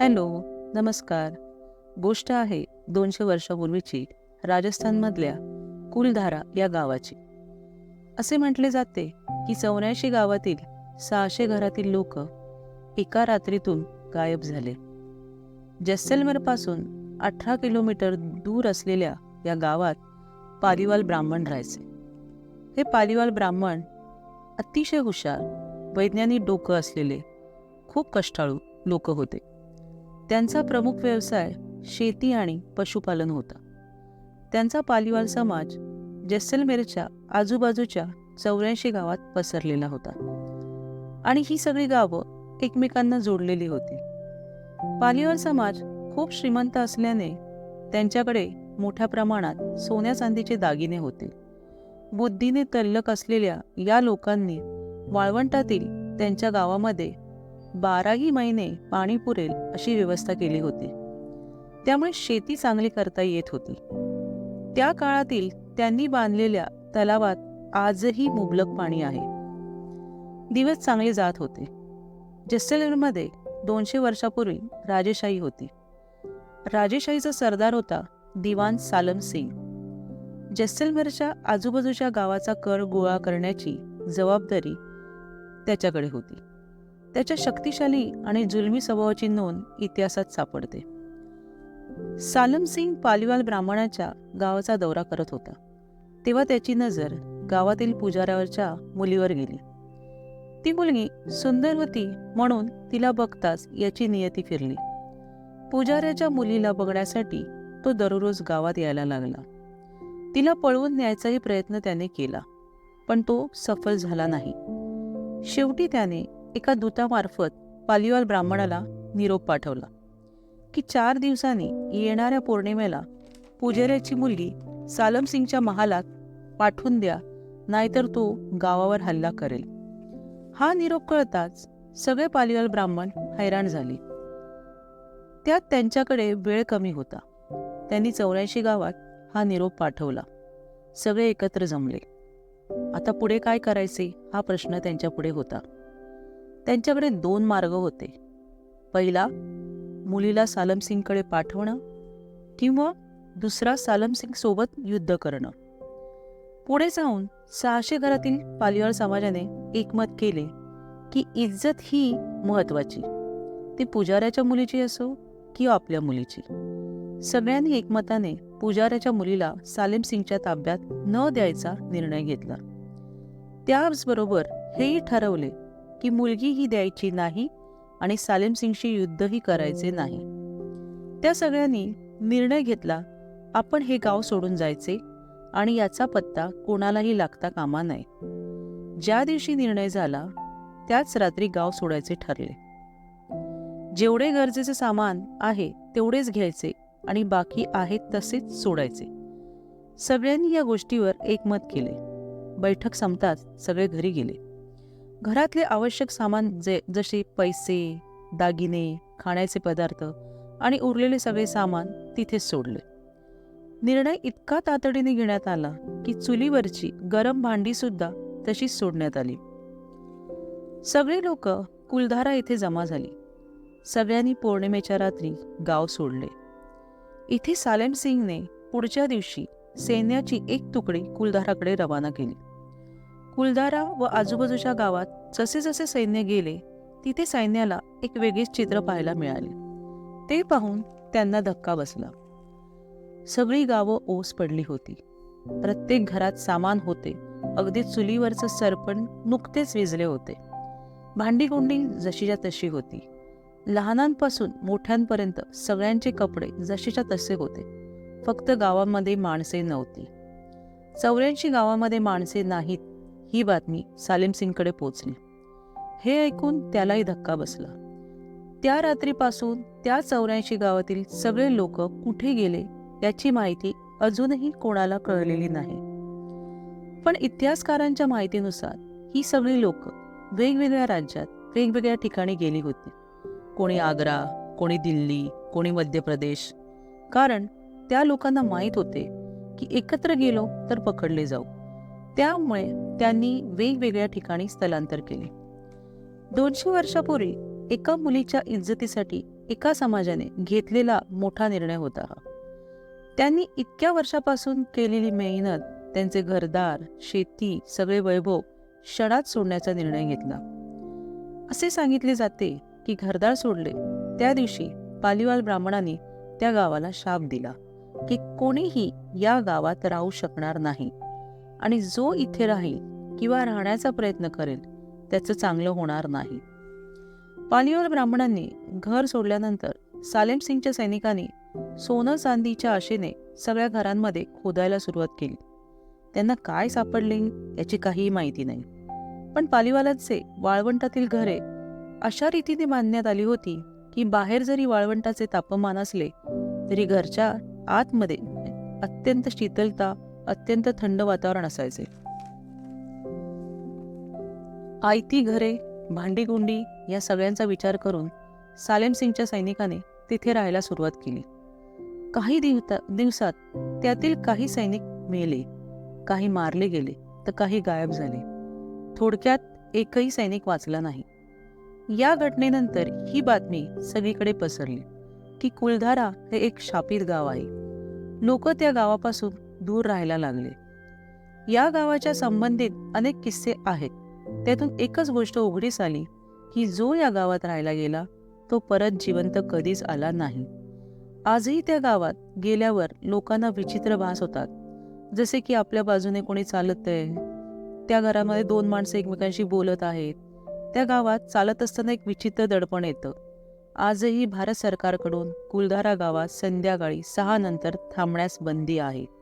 Hello नमस्कार. गोष्ट आहे दोनशे वर्षापूर्वीची राजस्थानमधल्या कुलधारा या गावाची. असे म्हटले जाते की चौऱ्याऐंशी गावातील सहाशे घरातील लोक एका रात्रीतून गायब झाले. जैसलमेरपासून अठरा किलोमीटर दूर असलेल्या या गावात पालिवाल ब्राह्मण राहायचे. हे पालिवाल ब्राह्मण अतिशय हुशार वैज्ञानिक डोकं असलेले खूप कष्टाळू लोक होते. त्यांचा प्रमुख व्यवसाय शेती आणि पशुपालन होता. त्यांचा पालिवाल समाज जैसलमेरच्या आजूबाजूच्या चौऱ्याऐंशी गावात पसरलेला होता. आणि ही सगळी गावं एकमेकांना जोडलेली होती. पालिवाल समाज खूप श्रीमंत असल्याने त्यांच्याकडे मोठ्या प्रमाणात सोन्या चांदीचे दागिने होते. बुद्धीने तल्लक असलेल्या या लोकांनी वाळवंटातील त्यांच्या गावामध्ये बाराही महिने पाणी पुरेल अशी व्यवस्था केली होती. त्यामुळे शेती चांगली करता येत होती. त्या काळातील त्यांनी बांधलेल्या तलावात आजही मुबलक पाणी आहे. दिवस चांगले जात होते. जैसलमेरमध्ये दोनशे वर्षापूर्वी राजेशाही होती. राजेशाहीचा सरदार होता दिवान सालम सिंग. जैसलमेरच्या आजूबाजूच्या गावाचा कर गोळा करण्याची जबाबदारी त्याच्याकडे होती. त्याच्या शक्तिशाली आणि जुलमी स्वभावाची नोंद इतिहासात सापडते. सालम सिंग पालिवाल ब्राह्मणाच्या गावाचा दौरा करत होता. तेव्हा त्याची नजर गावातील पुजाऱ्यावरच्या मुलीवर गेली. ती मुलगी सुंदर होती म्हणून तिला बघताच याची नियती फिरली. पुजाऱ्याच्या मुलीला बघण्यासाठी तो दररोज गावात यायला लागला. तिला पळवून न्यायचाही प्रयत्न त्याने केला पण तो सफल झाला नाही. शेवटी त्याने एका दूतामार्फत पालिवाल ब्राह्मणाला निरोप पाठवला की चार दिवसांनी येणाऱ्या पौर्णिमेला पुजाऱ्याची मुलगी सालम सिंगच्या महालात पाठवून द्या नाहीतर तो गावावर हल्ला करेल. हा निरोप कळताच सगळे पालिवाल ब्राह्मण हैराण झाले. त्यात त्यांच्याकडे वेळ कमी होता. त्यांनी चौऱ्याऐंशी गावात हा निरोप पाठवला. सगळे एकत्र जमले. आता पुढे काय करायचे हा प्रश्न त्यांच्यापुढे होता. त्यांच्याकडे दोन मार्ग होते. पहिला मुलीला सालमसिंगकडे पाठवणं किंवा दुसरा सालमसिंग सोबत युद्ध करणं. पुढे जाऊन सहाशे घरातील पालिवार समाजाने एकमत केले की इज्जत ही महत्वाची ती पुजाऱ्याच्या मुलीची असो किंवा आपल्या मुलीची. सगळ्यांनी एकमताने पुजाऱ्याच्या मुलीला सालेम सिंगच्या ताब्यात न द्यायचा निर्णय घेतला. त्याचबरोबर हेही ठरवले की मुलगी ही द्यायची नाही आणि सालेम सिंगशी युद्धही करायचे नाही. त्या सगळ्यांनी निर्णय घेतला आपण हे गाव सोडून जायचे आणि याचा पत्ता कोणालाही लागता कामा नये. ज्या दिवशी निर्णय झाला त्याच रात्री गाव सोडायचे ठरले. जेवढे गरजेचे सामान आहे तेवढेच घ्यायचे आणि बाकी आहेत तसेच सोडायचे. सगळ्यांनी या गोष्टीवर एकमत केले. बैठक संपताच सगळे घरी गेले. घरातले आवश्यक सामान जे जसे पैसे दागिने खाण्याचे पदार्थ आणि उरलेले सगळे सामान तिथेच सोडले. निर्णय इतका तातडीने घेण्यात आला की चुलीवरची गरम भांडी सुद्धा तशीच सोडण्यात आली. सगळे लोक कुलधारा येथे जमा झाली. सगळ्यांनी पौर्णिमेच्या रात्री गाव सोडले. इथे सालेम सिंगने पुढच्या दिवशी सैन्याची एक तुकडी कुलधाराकडे रवाना केली. कुलधारा व आजूबाजूच्या गावात जसे जसे सैन्य गेले तिथे सैन्याला एक वेगळेच चित्र पाहायला मिळाले. ते पाहून त्यांना धक्का बसला. सगळी गावं ओस पडली होती. प्रत्येक घरात सामान होते. अगदी चुलीवरचं सरपण नुकतेच विजले होते. भांडीकुंडी जशीच्या तशी होती. लहानांपासून मोठ्यांपर्यंत सगळ्यांचे कपडे जशीच्या तसे होते. फक्त गावामध्ये माणसे नव्हती. चौऱ्याऐंशी गावामध्ये माणसे नाहीत. ही बातमी सालेम सिंगकडे पोचली हे ऐकून त्यालाही धक्का बसला. त्या रात्रीपासून त्या चौऱ्याऐंशी गावातील सगळे लोक कुठे गेले याची माहिती अजूनही कोणाला कळलेली नाही. पण इतिहासकारांच्या माहितीनुसार ही सगळी लोक वेगवेगळ्या राज्यात वेगवेगळ्या ठिकाणी गेली होती. कोणी आग्रा कोणी दिल्ली कोणी मध्य प्रदेश. कारण त्या लोकांना माहीत होते की एकत्र गेलो तर पकडले जाऊ. त्यामुळे त्यांनी वेगवेगळ्या ठिकाणी स्थलांतर केले. दोनशे वर्षापूर्वी एका मुलीच्या इज्जतीसाठी एका समाजाने घेतलेला मोठा निर्णय होता हा. त्यांनी इतक्या वर्षापासून केलेली मेहनत त्यांचे घरदार शेती सगळे वैभव क्षणात सोडण्याचा निर्णय घेतला. असे सांगितले जाते की घरदार सोडले त्या दिवशी पालीवाल ब्राह्मणांनी त्या गावाला शाप दिला की कोणीही या गावात राहू शकणार नाही. आणि जो इथे राहील किंवा राहण्याचा प्रयत्न करेल त्याचं चांगलं होणार नाही. पालीवाल ब्राह्मणांनी घर सोडल्यानंतर सालेम सिंगच्या सैनिकांनी सोनं चांदीच्या आशेने सगळ्या घरांमध्ये खोदायला सुरुवात केली. त्यांना काय सापडले याची काहीही माहिती नाही. पण पालीवालांचे वाळवंटातील घरे अशा रीतीने बांधण्यात आली होती की बाहेर जरी वाळवंटाचे तापमान असले तरी घरच्या आतमध्ये अत्यंत शीतलता अत्यंत थंड वातावरण असायचे. आयती घरे भांडीगुंडी या सगळ्यांचा विचार करून सालेम सिंगच्या सैनिकाने तिथे राहायला सुरुवात केली. काही दिवता दिवसात त्यातील काही सैनिक मेले काही मारले गेले तर काही गायब झाले. थोडक्यात एकही सैनिक वाचला नाही. या घटनेनंतर ही बातमी सगळीकडे पसरली की कुलधारा हे एक शापित गाव आहे. लोक त्या गावापासून दूर राहायला लागले. या गावाच्या संबंधित अनेक किस्से आहेत. त्यातून एकच गोष्ट उघडीस आली की जो या गावात राहायला गेला तो परत जिवंत कधीच आला नाही. आजही त्या गावात गेल्यावर लोकांना विचित्र भास होतात. जसे की आपल्या बाजूने कोणी चालत आहे. त्या घरामध्ये दोन माणसं एकमेकांशी बोलत आहेत. त्या गावात चालत असताना एक विचित्र दडपण येतं. आजही भारत सरकारकडून कुलधारा गावात संध्याकाळी सहा नंतर थांबण्यास बंदी आहे.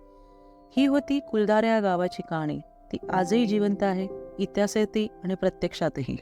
ही होती कुलदार या गावाची कहाणी ती आजही जिवंत आहे इतिहासातही आणि प्रत्यक्षातही.